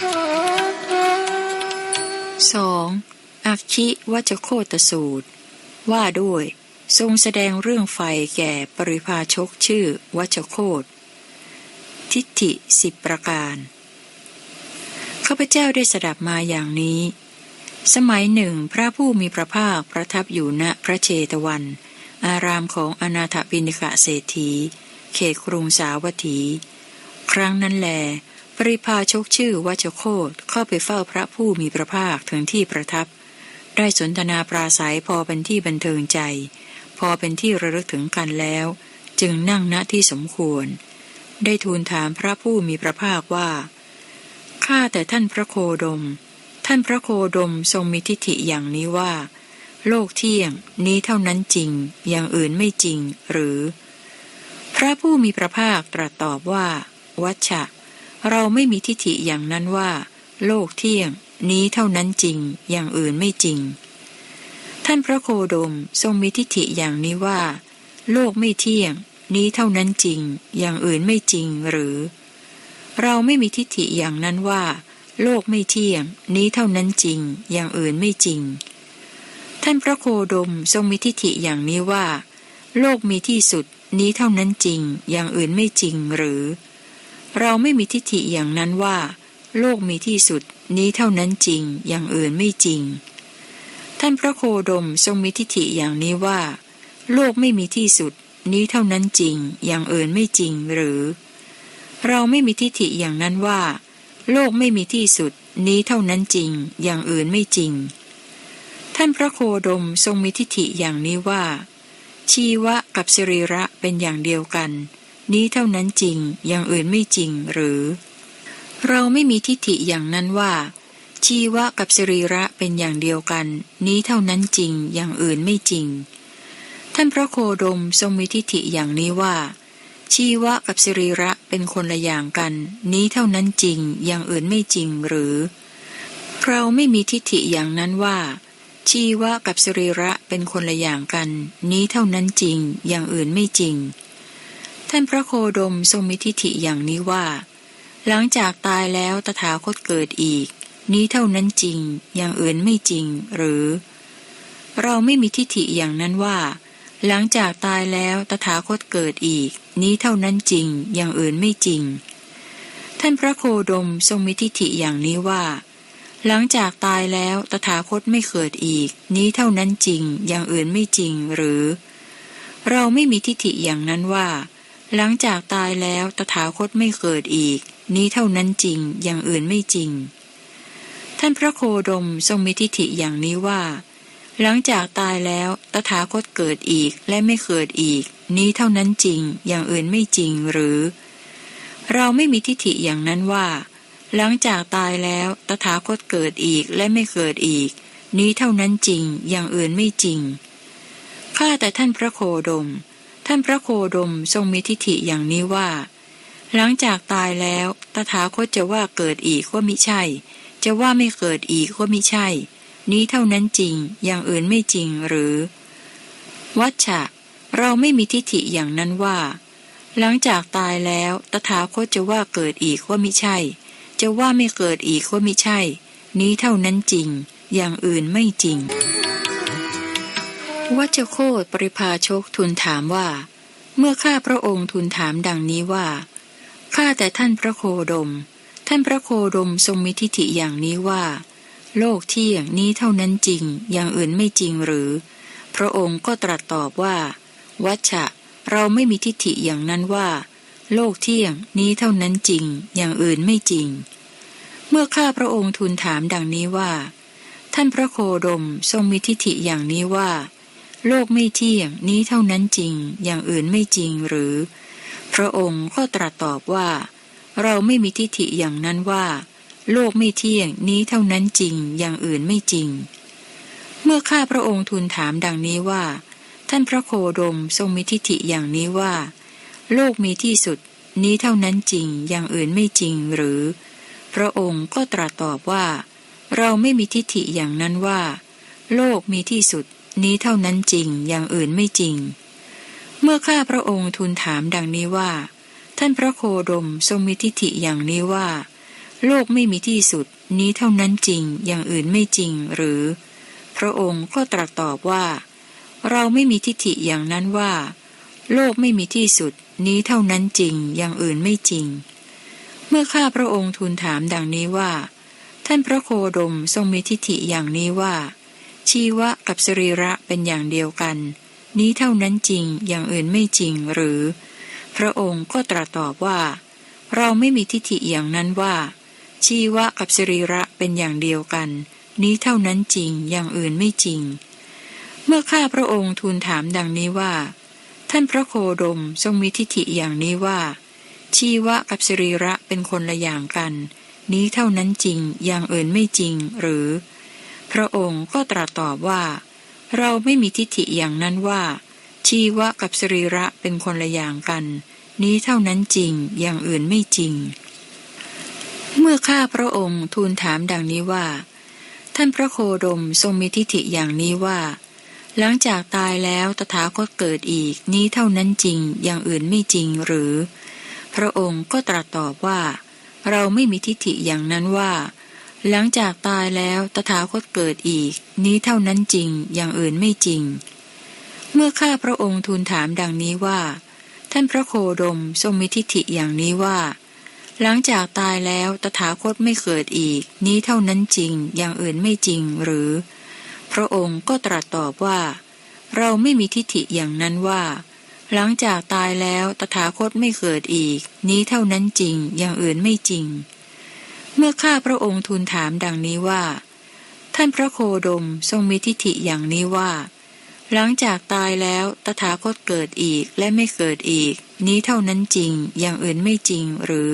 2. อักคิวัจโคตสูตร ว่าด้วย ทรงแสดงเรื่องไฟแก่ปริพาชกชื่อวัชโคต ทิฏฐิสิบประการข้าพเจ้าได้สดับมาอย่างนี้ สมัยหนึ่งพระผู้มีพระภาคประทับอยู่ณพระเชตวัน อารามของอนาถปิณิกะเศรษฐี เขตกรุงสาวัตถี ครั้งนั้นแล ปริพาชกชื่อวัชโคตเข้าไปเฝ้าพระผู้มีพระภาคถึงที่ประทับ ได้สนทนาปราศัยพอเป็นที่บันเทิงใจ พอเป็นที่ระลึกถึงกันแล้ว จึงนั่งณที่สมควร ได้ทูลถามพระผู้มีพระภาคว่าข้าแต่ท่านพระโคดม ท่านพระโคดมทรงมีทิฏฐิอย่างนี้ว่า โลกเที่ยงนี้เท่านั้นจริง อย่างอื่นไม่จริงหรือ พระผู้มีพระภาคตรัสตอบว่า วัชชะ เราไม่มีทิฏฐิอย่างนั้นว่า โลกเที่ยง นี้เท่านั้นจริง อย่างอื่นไม่จริง ท่านพระโคดมทรงมีทิฏฐิอย่างนี้ว่า โลกไม่เที่ยง นี้เท่านั้นจริง อย่างอื่นไม่จริงหรือ เราไม่มีทิฏฐิอย่างนั้นว่า โลกไม่เที่ยง นี้เท่านั้นจริง อย่างอื่นไม่จริง ท่านพระโคดมทรงมีทิฏฐิอย่างนี้ว่า โลกมีที่สุด นี้เท่านั้นจริง อย่างอื่นไม่จริงหรือเเราไม่มีทิฏฐิอย่างนั้นว่า โลกมีที่สุดนี้เท่านั้นจริงอย่างอื่นไม่จริง ท่านพระโคดมทรงมีทิฏฐิอย่างนี้ว่า โลกไม่มีที่สุด นี้เท่านั้นจริง อย่างอื่นไม่จริงหรือ เราไม่มีทิฏฐิอย่างนั้นว่า โลกไม่มีที่สุด นี้เท่านั้นจริง อย่างอื่นไม่จริง ท่านพระโคดมทรงมีทิฏฐิอย่างนี้ว่า ชีวะกับสิริระเป็นอย่างเดียวกัน นี้เท่านั้นจริงอย่างอื่นไม่จริงหรือ เราไม่มีทิฏฐิอย่างนั้นว่า ชีวะกับสรีระเป็นอย่างเดียวกัน นี้เท่านั้นจริงอย่างอื่นไม่จริง ท่านพระโคดมทรงมีทิฏฐิอย่างนี้ว่า ชีวะกับสรีระเป็นคนละอย่างกัน นี้เท่านั้นจริงอย่างอื่นไม่จริงหรือ เราไม่มีทิฏฐิอย่างนั้นว่าชีวะกับสรีระเป็นคนละอย่างกัน นี้เท่านั้นจริง อย่างอื่นไม่จริง ท่านพระโคดมทรงมีทิฏฐิอย่างนี้ว่า หลังจากตายแล้วตถาคตเกิดอีก นี้เท่านั้นจริง อย่างอื่นไม่จริง หรือ เราไม่มีทิฏฐิอย่างนั้นว่า หลังจากตายแล้วตถาคตเกิดอีก นี้เท่านั้นจริง อย่างอื่นไม่จริง ท่านพระโคดมทรงมีทิฏฐิอย่างนี้ว่า หลังจากตายแล้วตถาคตไม่เกิดอีก นี้เท่านั้นจริง อย่างอื่นไม่จริง หรือ เราไม่มีทิฏฐิอย่างนั้นว่า หลังจากตายแล้วตถาคตไม่เกิดอีก นี้เท่านั้นจริงอย่างอื่นไม่จริง ท่านพระโคดมทรงมีทิฏฐิอย่างนี้ว่า หลังจากตายแล้วตถาคตเกิดอีกและไม่เกิดอีก นี้เท่านั้นจริง อย่างอื่นไม่จริงหรือ เราไม่มีทิฏฐิอย่างนั้นว่า หลังจากตายแล้วตถาคตเกิดอีกและไม่เกิดอีก นี้เท่านั้นจริง อย่างอื่นไม่จริงข้าแต่ท่านพระโคดม ท่านพระโคดมทรงมีทิฏฐิอย่างนี้ว่า หลังจากตายแล้วตถาคตจะว่าเกิดอีกก็มิใช่ จะว่าไม่เกิดอีกก็มิใช่ นี้เท่านั้นจริงอย่างอื่นไม่จริงหรือ วัชชะ เราไม่มีทิฏฐิอย่างนั้นว่า หลังจากตายแล้วตถาคตจะว่าเกิดอีกก็มิใช่ จะว่าไม่เกิดอีกก็มิใช่ นี้เท่านั้นจริง อย่างอื่นไม่จริง วัชโคตปริพาชกทูลถามว่า เมื่อข้าพระองค์ทูลถามดังนี้ว่าข้าแต่ท่านพระโคดม ท่านพระโคดมทรงมีทิฏฐิอย่างนี้ว่า โลกเที่ยงนี้เท่านั้นจริง อย่างอื่นไม่จริงหรือ พระองค์ก็ตรัสตอบว่า วัชะ เราไม่มีทิฏฐิอย่างนั้นว่า โลกเที่ยงนี้เท่านั้นจริง อย่างอื่นไม่จริง เมื่อข้าพระองค์ทูลถามดังนี้ว่า ท่านพระโคดมทรงมีทิฏฐิอย่างนี้ว่า โลกไม่เที่ยงนี้เท่านั้นจริง อย่างอื่นไม่จริงหรือ พระองค์ก็ตรัสตอบว่า เราไม่มีทิฏฐิอย่างนั้นว่า โลกไม่เที่ยงนี้เท่านั้นจริง อย่างอื่นไม่จริง เมื่อข้าพระองค์ทูลถามดังนี้ว่า ท่านพระโคดมทรงมีทิฏฐิอย่างนี้ว่า โลกมีที่สุด นี้เท่านั้นจริง อย่างอื่นไม่จริงหรือ พระองค์ก็ตรัสตอบว่า เราไม่มีทิฏฐิอย่างนั้นว่า โลกมีที่สุด นี้เท่านั้นจริงอย่างอื่นไม่จริง เมื่อข้าพระองค์ทูลถามดังนี้ว่า ท่านพระโคดมทรงมีทิฏฐิอย่างนี้ว่า โลกไม่มีที่สุด นี้เท่านั้นจริงอย่างอื่นไม่จริงหรือ พระองค์ก็ตรัสตอบว่า เราไม่มีทิฏฐิอย่างนั้นว่า โลกไม่มีที่สุด นี้เท่านั้นจริงอย่างอื่นไม่จริง เมื่อข้าพระองค์ทูลถามดังนี้ว่า ท่านพระโคดมทรงมีทิฏฐิอย่างนี้ว่า ชีวะกับสรีระเป็นอย่างเดียวกัน นี้เท่านั้นจริงอย่างอื่นไม่จริงหรือ พระองค์ก็ตรัสตอบว่า เราไม่มีทิฏฐิอย่างนั้นว่า ชีวะกับสรีระเป็นอย่างเดียวกัน นี้เท่านั้นจริงอย่างอื่นไม่จริง เมื่อข้าพระองค์ทูลถามดังนี้ว่า ท่านพระโคดมทรงมีทิฏฐิอย่างนี้ว่า ชีวะกับสรีระเป็นคนละอย่างกัน นี้เท่านั้นจริงอย่างอื่นไม่จริงหรือ พระองค์ก็ตรัสตอบว่า เราไม่มีทิฏฐิอย่างนั้นว่า ชีวะกับสรีระเป็นคนละอย่างกัน นี้เท่านั้นจริงอย่างอื่นไม่จริง เมื่อข้าพระองค์ทูลถามดังนี้ว่า ท่านพระโคดมทรงมีทิฏฐิอย่างนี้ว่า หลังจากตายแล้วตถาคตเกิดอีกนี้เท่านั้นจริงอย่างอื่นไม่จริงหรือ พระองค์ก็ตรัสตอบว่า เราไม่มีทิฏฐิอย่างนั้นว่า หลังจากตายแล้วตถาคตเกิดอีก นี้เท่านั้นจริงอย่างอื่นไม่จริง เมื่อข้าพระองค์ทูลถามดังนี้ว่า ท่านพระโคดมทรงมีทิฏฐิอย่างนี้ว่า หลังจากตายแล้วตถาคตไม่เกิดอีก นี้เท่านั้นจริง อย่างอื่นไม่จริงหรือ พระองค์ก็ตรัสตอบว่า เราไม่มีทิฏฐิอย่างนั้นว่า หลังจากตายแล้วตถาคตไม่เกิดอีก นี้เท่านั้นจริง อย่างอื่นไม่จริง เมื่อข้าพระองค์ทูลถามดังนี้ว่า ท่านพระโคดมทรงมีทิฏฐิอย่างนี้ว่า หลังจากตายแล้วตถาคตเกิดอีกและไม่เกิดอีก นี้เท่านั้นจริงอย่างอื่นไม่จริงหรือ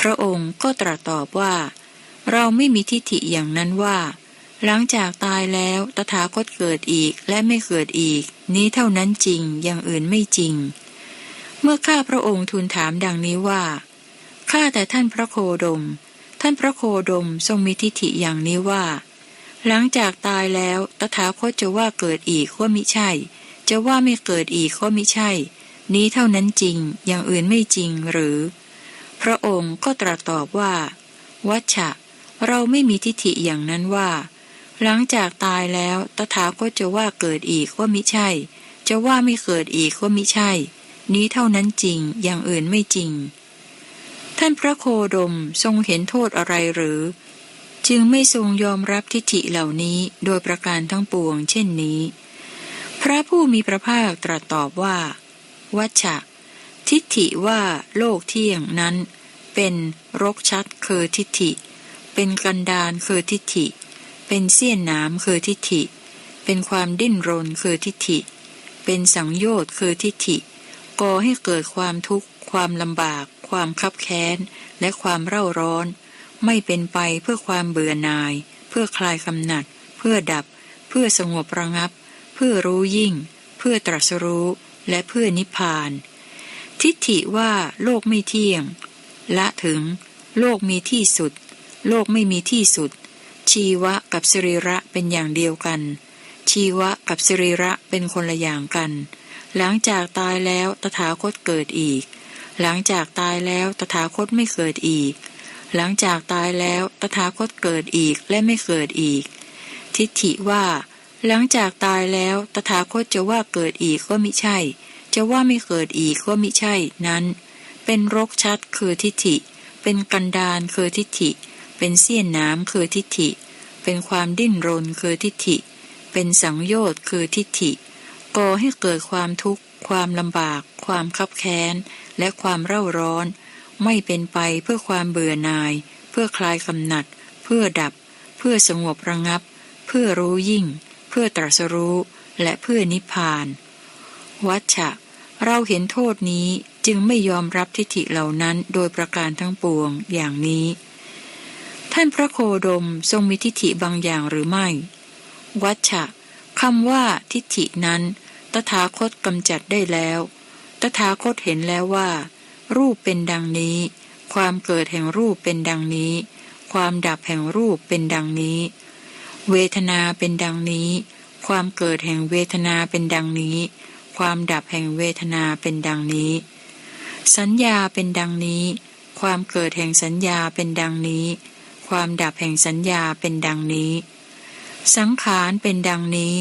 พระองค์ก็ตรัสตอบว่า เราไม่มีทิฏฐิอย่างนั้นว่า หลังจากตายแล้วตถาคตเกิดอีกและไม่เกิดอีก นี้เท่านั้นจริงอย่างอื่นไม่จริง เมื่อข้าพระองค์ทูลถามดังนี้ว่าข้าแต่ท่านพระโคดม ท่านพระโคดมทรงมีทิฏฐิอย่างนี้ว่า หลังจากตายแล้วตถาคตจะว่าเกิดอีกก็มิใช่ จะว่าไม่เกิดอีกก็มิใช่ นี้เท่านั้นจริงอย่างอื่นไม่จริงหรือ พระองค์ก็ตรัสตอบว่าวัชชะ เราไม่มีทิฏฐิอย่างนั้นว่า หลังจากตายแล้วตถาคตจะว่าเกิดอีกก็มิใช่ จะว่าไม่เกิดอีกก็มิใช่ นี้เท่านั้นจริงอย่างอื่นไม่จริง ท่านพระโคดมทรงเห็นโทษอะไรหรือ จึงไม่ทรงยอมรับทิฏฐิเหล่านี้โดยประการทั้งปวง เช่นนี้ พระผู้มีพระภาคตรัสตอบว่า วัชชะ ทิฏฐิว่าโลกเที่ยงนั้น เป็นรกชัดคือทิฏฐิ เป็นกันดานคือทิฏฐิ เป็นเสี้ยนน้ำคือทิฏฐิ เป็นความดิ้นรนคือทิฏฐิ เป็นสังโยชน์คือทิฏฐิก่อให้เกิดความทุกข์ ความลำบาก ความคับแค้น และความเร่าร้อน ไม่เป็นไปเพื่อความเบื่อหน่าย เพื่อคลายกำหนัด เพื่อดับ เพื่อสงบระงับ เพื่อรู้ยิ่ง เพื่อตรัสรู้และเพื่อนิพพาน ทิฏฐิว่าโลกไม่เที่ยง ละถึง โลกมีที่สุด โลกไม่มีที่สุด ชีวะกับสรีระเป็นอย่างเดียวกัน ชีวะกับสรีระเป็นคนละอย่างกัน หลังจากตายแล้วตถาคตเกิดอีก หลังจากตายแล้วตถาคตไม่เกิดอีก หลังจากตายแล้วตถาคตเกิดอีกและไม่เกิดอีก ทิฏฐิว่า หลังจากตายแล้วตถาคตจะว่าเกิดอีกก็มิใช่ จะว่าไม่เกิดอีกก็มิใช่นั้น เป็นรกชัดคือทิฏฐิ เป็นกันดานคือทิฏฐิ เป็นเสี้ยนน้ำคือทิฏฐิ เป็นความดิ้นรนคือทิฏฐิ เป็นสังโยชน์คือทิฏฐิก่อให้เกิดความทุกข์ ความลำบาก ความคับแค้น และความเร่าร้อน ไม่เป็นไปเพื่อความเบื่อหน่าย เพื่อคลายกำหนัด เพื่อดับ เพื่อสงบระงับ เพื่อรู้ยิ่ง เพื่อตรัสรู้และเพื่อนิพพาน วัชชะ เราเห็นโทษนี้จึงไม่ยอมรับทิฏฐิเหล่านั้นโดยประการทั้งปวงอย่างนี้ ท่านพระโคดมทรงมีทิฏฐิบางอย่างหรือไม่ วัชชะคำว่าทิฏฐินั้น ตถาคตกำจัดได้แล้ว ตถาคตเห็นแล้วว่า รูปเป็นดังนี้ ความเกิดแห่งรูปเป็นดังนี้ ความดับแห่งรูปเป็นดังนี้ เวทนาเป็นดังนี้ ความเกิดแห่งเวทนาเป็นดังนี้ ความดับแห่งเวทนาเป็นดังนี้ สัญญาเป็นดังนี้ ความเกิดแห่งสัญญาเป็นดังนี้ ความดับแห่งสัญญาเป็นดังนี้ สังขารเป็นดังนี้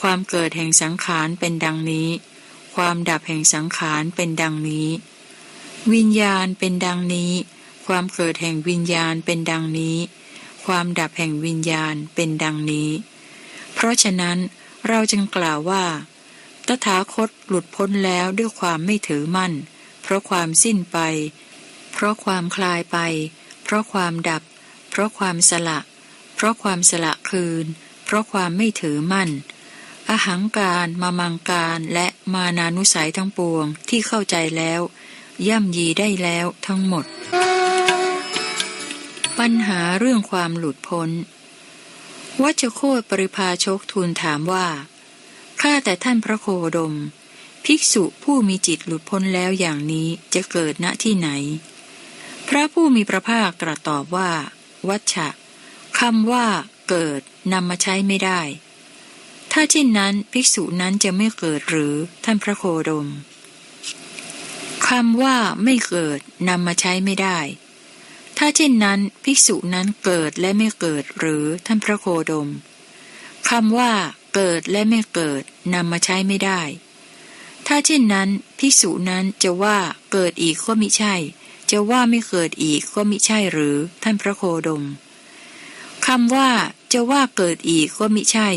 ความเกิดแห่งสังขารเป็นดังนี้ ความดับแห่งสังขารเป็นดังนี้ วิญญาณเป็นดังนี้ ความเกิดแห่งวิญญาณเป็นดังนี้ ความดับแห่งวิญญาณเป็นดังนี้ เพราะฉะนั้นเราจึงกล่าวว่า ตถาคตหลุดพ้นแล้วด้วยความไม่ถือมั่น เพราะความสิ้นไป เพราะความคลายไป เพราะความดับ เพราะความสละ เพราะความสละคืน เพราะความไม่ถือมั่น อหังการมามังการและ มานานุสัยทั้งปวงที่เข้าใจแล้ว ย่ำยีได้แล้วทั้งหมด ปัญหาเรื่องความหลุดพ้น วัชโคตปริพาชกทูลถามว่า ข้าแต่ท่านพระโคดม ภิกษุผู้มีจิตหลุดพ้นแล้วอย่างนี้จะเกิดณที่ไหน พระผู้มีพระภาคตรัสตอบว่า วัชชะคำว่าเกิดนำมาใช้ไม่ได้ ถ้าเช่นนั้นภิกษุนั้นจะไม่เกิดหรือท่านพระโคดมคำว่าไม่เกิดนำมาใช้ไม่ได้ ถ้าเช่นนั้นภิกษุนั้นเกิดและไม่เกิดหรือท่านพระโคดมคำว่าเกิดและไม่เกิดนำมาใช้ไม่ได้ ถ้าเช่นนั้นภิกษุนั้นจะว่าเกิดอีกก็มิใช่ จะว่าไม่เกิดอีกก็มิใช่หรือท่านพระโคดมคำว่าจะว่าเกิดอีกก็มิใช่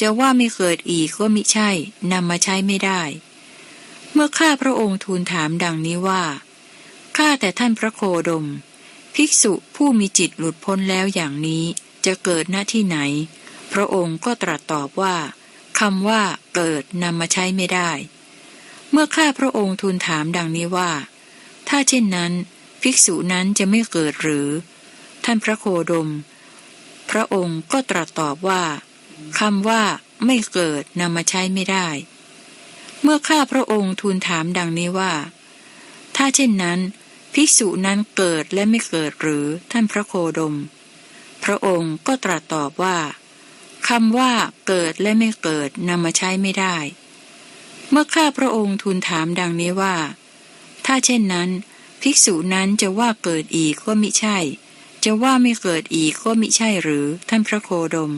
จะว่าไม่เกิดอีกก็มิใช่นำมาใช้ไม่ได้ เมื่อข้าพระองค์ทูลถามดังนี้ว่าข้าแต่ท่านพระโคดม ภิกษุผู้มีจิตหลุดพ้นแล้วอย่างนี้จะเกิดหน้าที่ไหน พระองค์ก็ตรัสตอบว่าคำว่าเกิดนำมาใช้ไม่ได้ เมื่อข้าพระองค์ทูลถามดังนี้ว่า ถ้าเช่นนั้น ภิกษุนั้นจะไม่เกิดหรือ ท่านพระโคดม พระองค์ก็ตรัสตอบว่า คำว่าไม่เกิดนำมาใช้ไม่ได้ เมื่อข้าพระองค์ทูลถามดังนี้ว่า ถ้าเช่นนั้น ภิกษุนั้นเกิดและไม่เกิดหรือท่านพระโคดม พระองค์ก็ตรัสตอบว่าคำว่าเกิดและไม่เกิดนำมาใช้ไม่ได้ เมื่อข้าพระองค์ทูลถามดังนี้ว่า ถ้าเช่นนั้น ภิกษุนั้นจะว่าเกิดอีกก็มิใช่ จะว่าไม่เกิดอีกก็มิใช่หรือท่านพระโคดม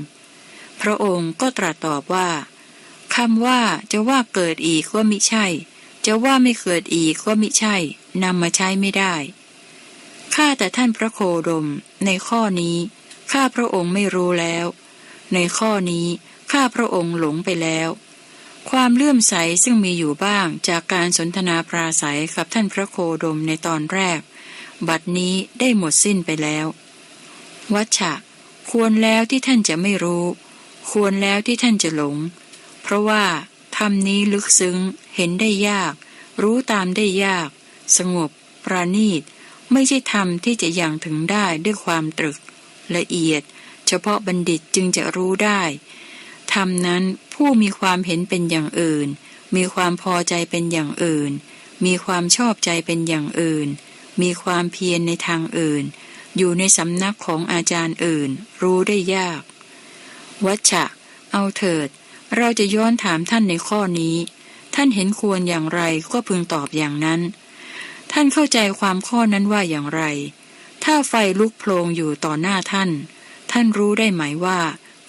พระองค์ก็ตรัสตอบว่าคำว่าจะว่าเกิดอีกก็มิใช่ จะว่าไม่เกิดอีกก็มิใช่นำมาใช้ไม่ได้ข้าแต่ท่านพระโคดม ในข้อนี้ ข้าพระองค์ไม่รู้แล้ว ในข้อนี้ ข้าพระองค์หลงไปแล้ว ความเลื่อมใสซึ่งมีอยู่บ้างจากการสนทนาปราศัยกับท่านพระโคดมในตอนแรก บัดนี้ได้หมดสิ้นไปแล้ว วัชชะ ควรแล้วที่ท่านจะไม่รู้ ควรแล้วที่ท่านจะหลง เพราะว่าธรรมนี้ลึกซึ้ง เห็นได้ยาก รู้ตามได้ยาก สงบ ปราณีต ไม่ใช่ธรรมที่จะยังถึงได้ด้วยความตรึก ละเอียด เฉพาะบัณฑิตจึงจะรู้ได้ ธรรมนั้นผู้มีความเห็นเป็นอย่างอื่น มีความพอใจเป็นอย่างอื่น มีความชอบใจเป็นอย่างอื่น มีความเพียรในทางอื่น อยู่ในสำนักของอาจารย์อื่น รู้ได้ยาก วัชชะ เอาเถิด เราจะย้อนถามท่านในข้อนี้ ท่านเห็นควรอย่างไรก็พึงตอบอย่างนั้น ท่านเข้าใจความข้อนั้นว่าอย่างไร ถ้าไฟลุกโพลงอยู่ต่อหน้าท่าน ท่านรู้ได้ไหมว่า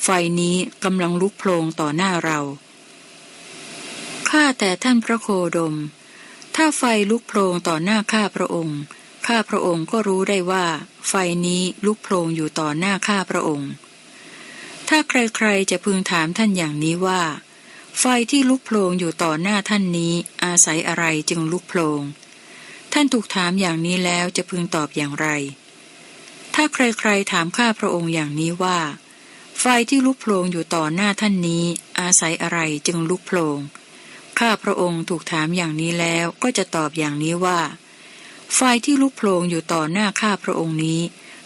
ไฟนี้กำลังลุกโพลงต่อหน้าเราข้าแต่ท่านพระโคดม ถ้าไฟลุกโพลงต่อหน้าข้าพระองค์ ข้าพระองค์ก็รู้ได้ว่า ไฟนี้ลุกโพลงอยู่ต่อหน้าข้าพระองค์ ถ้าใครๆจะพึงถามท่านอย่างนี้ว่า ไฟที่ลุกโพลงอยู่ต่อหน้าท่านนี้ อาศัยอะไรจึงลุกโพลง ท่านถูกถามอย่างนี้แล้วจะพึงตอบอย่างไร ถ้าใครๆถามข้าพระองค์อย่างนี้ว่า ไฟที่ลุกโพลงอยู่ต่อหน้าท่านนี้ อาศัยอะไรจึงลุกโพลงข้าพระองค์ถูกถามอย่างนี้แล้วก็จะตอบอย่างนี้ว่า ไฟที่ลุกโพลงอยู่ต่อหน้าข้าพระองค์นี้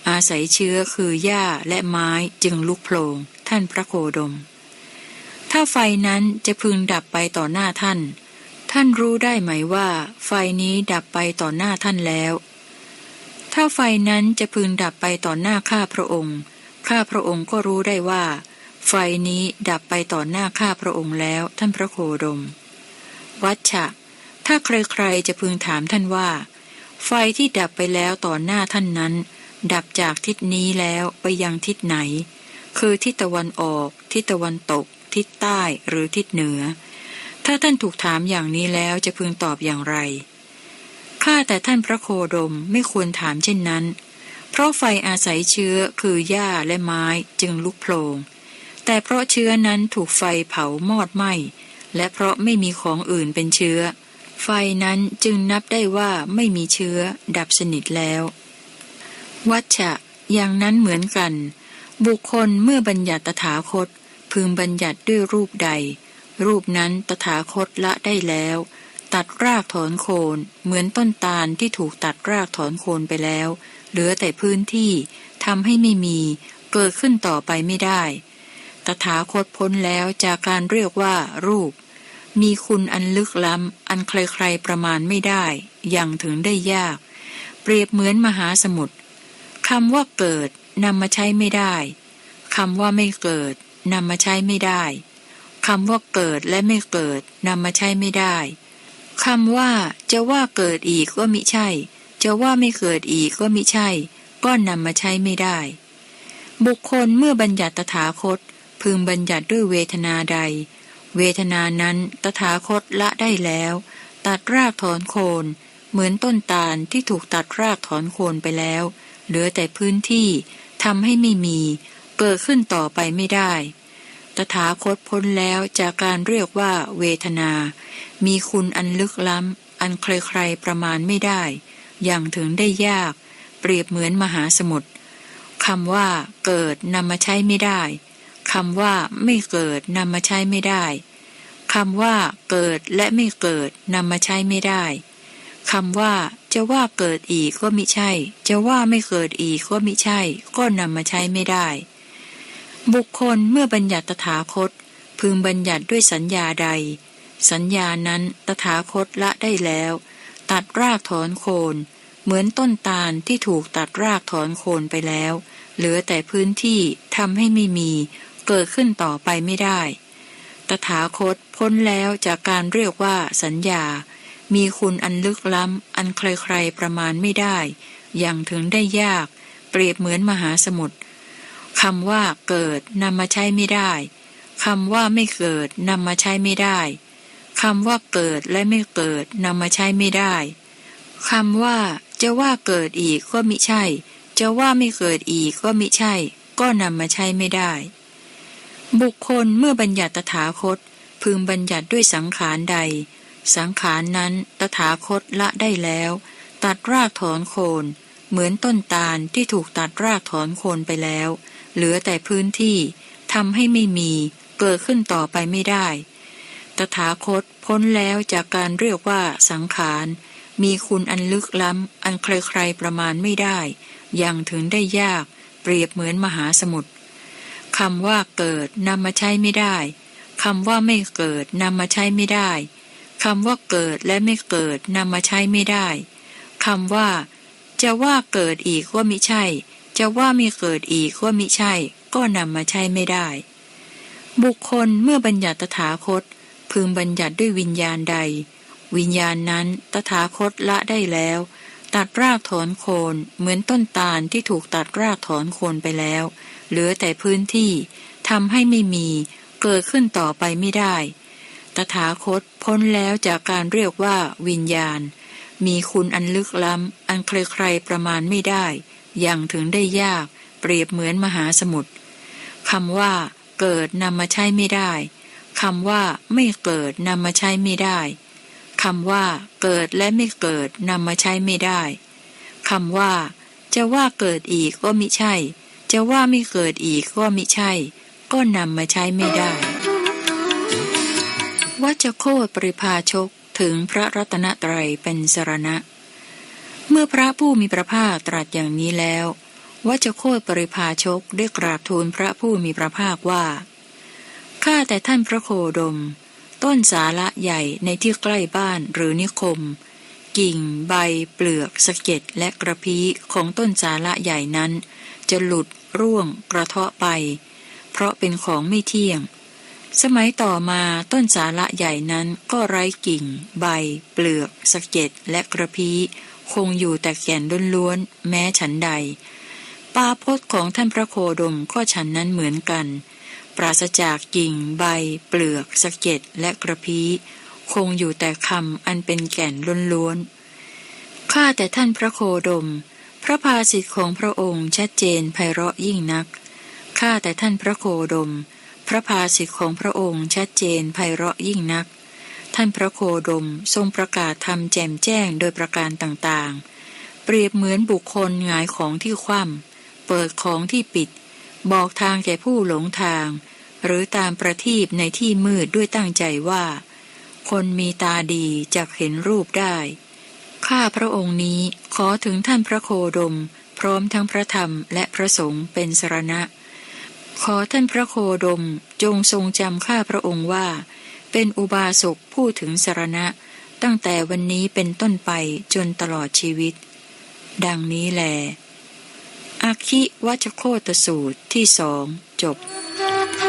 อาศัยเชื้อคือหญ้าและไม้จึงลุกโพลงท่านพระโคดม ถ้าไฟนั้นจะพึงดับไปต่อหน้าท่าน ท่านรู้ได้ไหมว่า ไฟนี้ดับไปต่อหน้าท่านแล้ว ถ้าไฟนั้นจะพึงดับไปต่อหน้าข้าพระองค์ ข้าพระองค์ก็รู้ได้ว่า ไฟนี้ดับไปต่อหน้าข้าพระองค์แล้วท่านพระโคดม วัชชะ ถ้าใครๆจะพึงถามท่านว่า ไฟที่ดับไปแล้วต่อหน้าท่านนั้น ดับจากทิศนี้แล้วไปยังทิศไหน คือทิศตะวันออก ทิศตะวันตก ทิศใต้หรือทิศเหนือ ถ้าท่านถูกถามอย่างนี้แล้วจะพึงตอบอย่างไรข้าแต่ท่านพระโคดมไม่ควรถามเช่นนั้น เพราะไฟอาศัยเชื้อคือหญ้าและไม้จึงลุกโผลงแต่เพราะเชื้อนั้นถูกไฟเผามอดไหม้และเพราะไม่มีของอื่นเป็นเชื้อ ไฟนั้นจึงนับได้ว่าไม่มีเชื้อดับสนิทแล้ว วัชชะอย่างนั้นเหมือนกัน บุคคลเมื่อบัญญัติตถาคต พึงบัญญัติด้วยรูปใด รูปนั้นตถาคตละได้แล้ว ตัดรากถอนโคนเหมือนต้นตาลที่ถูกตัดรากถอนโคนไปแล้ว เหลือแต่พื้นที่ทำให้ไม่มีเกิดขึ้นต่อไปไม่ได้ ตถาคตพ้นแล้วจากการเรียกว่ารูป มีคุณอันลึกล้ำ อันใครๆประมาณไม่ได้อย่างถึงได้ยาก เปรียบเหมือนมหาสมุทร คำว่าเกิดนำมาใช้ไม่ได้คำว่าไม่เกิดนำมาใช้ไม่ได้คำว่าเกิดและไม่เกิดนำมาใช้ไม่ได้คำว่าจะว่าเกิดอีกก็มิใช่ จะว่าไม่เกิดอีกก็มิใช่ ก็นำมาใช้ไม่ได้ บุคคลเมื่อบัญญัติตถาคต พึงบัญญัติด้วยเวทนาใด เวทนานั้นตถาคตละได้แล้ว ตัดรากถอนโคน เหมือนต้นตาลที่ถูกตัดรากถอนโคนไปแล้ว เหลือแต่พื้นที่ทำให้ไม่มี เกิดขึ้นต่อไปไม่ได้ ตถาคตพ้นแล้วจากการเรียกว่าเวทนา มีคุณอันลึกล้ำ อันใครๆประมาณไม่ได้ อย่างถึงได้ยาก เปรียบเหมือนมหาสมุทรคำว่า เกิดนำมาใช้ไม่ได้คำว่าไม่เกิดนำมาใช้ไม่ได้คำว่า เกิดและไม่เกิดนำมาใช้ไม่ได้ คำว่าจะว่าเกิดอีกก็มิใช่ จะว่าไม่เกิดอีกก็มิใช่ ก็นำมาใช้ไม่ได้ บุคคลเมื่อบัญญัติตถาคต พึงบัญญัติด้วยสัญญาใด สัญญานั้นตถาคตละได้แล้ว ตัดรากถอนโคน เหมือนต้นตาลที่ถูกตัดรากถอนโคนไปแล้ว เหลือแต่พื้นที่ทำให้ไม่มี เกิดขึ้นต่อไปไม่ได้ ตถาคตพ้นแล้วจากการเรียกว่าสัญญา มีคุณอันลึกล้ำ อันใครๆประมาณไม่ได้ อย่างถึงได้ยาก เปรียบเหมือนมหาสมุทรคำว่าเกิดนำมาใช้ไม่ได้คำว่าไม่เกิดนำมาใช้ไม่ได้คำว่าเกิดและไม่เกิดนำมาใช้ไม่ได้คำว่า จะว่าเกิดอีกก็มิใช่ จะว่าไม่เกิดอีกก็มิใช่ ก็นำมาใช้ไม่ได้ บุคคลเมื่อบัญญัติตถาคต พึงบัญญัติด้วยสังขารใด สังขารนั้นตถาคตละได้แล้ว ตัดรากถอนโคน เหมือนต้นตาลที่ถูกตัดรากถอนโคนไปแล้ว เหลือแต่พื้นที่ทำให้ไม่มี เกิดขึ้นต่อไปไม่ได้ ตถาคตพ้นแล้วจากการเรียกว่าสังขาร มีคุณอันลึกล้ำ อันใครๆประมาณไม่ได้อย่างถึงได้ยาก เปรียบเหมือนมหาสมุทรคำว่าเกิดนำมาใช้ไม่ได้คำว่าไม่เกิดนำมาใช้ไม่ได้ คำว่าเกิดและไม่เกิดนำมาใช้ไม่ได้คำว่า จะว่าเกิดอีกว่ามิใช่ จะว่าไม่เกิดอีกว่ามิใช่ ก็นำมาใช้ไม่ได้ บุคคลเมื่อบัญญัติตถาคต พึงบัญญัติด้วยวิญญาณใด วิญญาณนั้นตถาคตละได้แล้ว ตัดรากถอนโคนเหมือนต้นตาลที่ถูกตัดรากถอนโคนไปแล้ว เหลือแต่พื้นที่ทำให้ไม่มี เกิดขึ้นต่อไปไม่ได้ ตถาคตพ้นแล้วจากการเรียกว่าวิญญาณ มีคุณอันลึกล้ำ อันใครๆประมาณไม่ได้ อย่างถึงได้ยาก เปรียบเหมือนมหาสมุทรคำว่า เกิดนำมาใช้ไม่ได้คำว่าไม่เกิดนำมาใช้ไม่ได้คำว่า เกิดและไม่เกิดนำมาใช้ไม่ได้คำว่า จะว่าเกิดอีกก็มิใช่ จะว่าไม่เกิดอีกก็มิใช่ ก็นำมาใช้ไม่ได้ วัจโคตปริพาชกถึงพระรัตนตรัยเป็นสรณะ เมื่อพระผู้มีพระภาคตรัสอย่างนี้แล้ว วัจโคตปริพาชกได้กราบทูลพระผู้มีพระภาคว่า ข้าแต่ท่านพระโคดม ต้นสาระใหญ่ในที่ใกล้บ้านหรือนิคม กิ่ง ใบ เปลือกสะเก็ดและกระพี้ของต้นสาระใหญ่นั้น จะหลุดร่วงกระเทาะไป เพราะเป็นของไม่เที่ยง สมัยต่อมาต้นสาระใหญ่นั้นก็ไร้กิ่ง ใบ เปลือกสะเก็ดและกระพี้คงอยู่แต่แก่นล้วนๆแม้ฉันใด ปาพจน์ของท่านพระโคดมก็ฉันนั้นเหมือนกัน ปราศจากกิ่ง ใบ เปลือกสะเก็ดและกระพี้คงอยู่แต่คำอันเป็นแก่นล้วนๆข้าแต่ท่านพระโคดม พระภาสิทธิ์ของพระองค์ชัดเจนไพเราะยิ่งนักข้าแต่ท่านพระโคดม พระภาสิทธิของพระองค์ชัดเจนไพเราะยิ่งนัก ท่านพระโคดมทรงประกาศธรรมแจ่มแจ้งโดยประการต่างๆ เปรียบเหมือนบุคคลหงายของที่คว่ำเปิดของที่ปิด บอกทางแก่ผู้หลงทาง หรือตามประทีปในที่มืดด้วยตั้งใจว่า คนมีตาดีจะเห็นรูปได้ ข้าพระองค์นี้ขอถึงท่านพระโคดม พร้อมทั้งพระธรรมและพระสงฆ์เป็นสรณะ ขอท่านพระโคดมจงทรงจำข้าพระองค์ว่า เป็นอุบาสกผู้ถึงสารณะ ตั้งแต่วันนี้เป็นต้นไปจนตลอดชีวิต ดังนี้แลอาคิวัชโคตสูตรที่สองจบ「